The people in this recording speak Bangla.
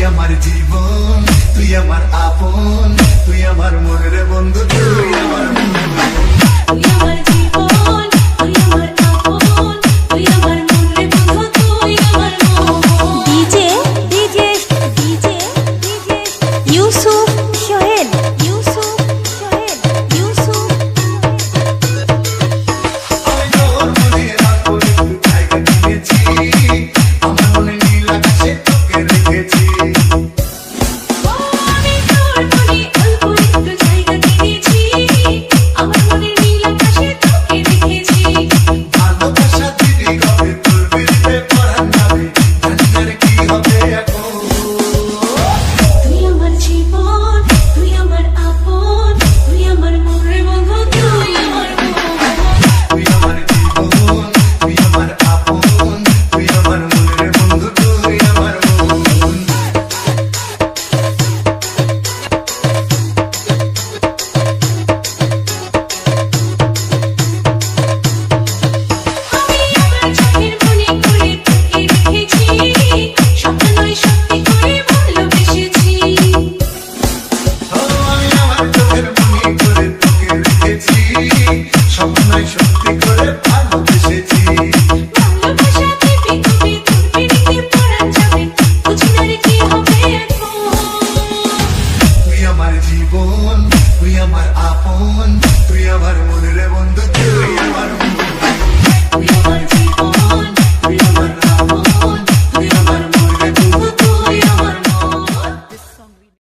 তুই আমার জীবন তুই আমার আপন তুই আমার মনের বন্ধু। I'm not sure.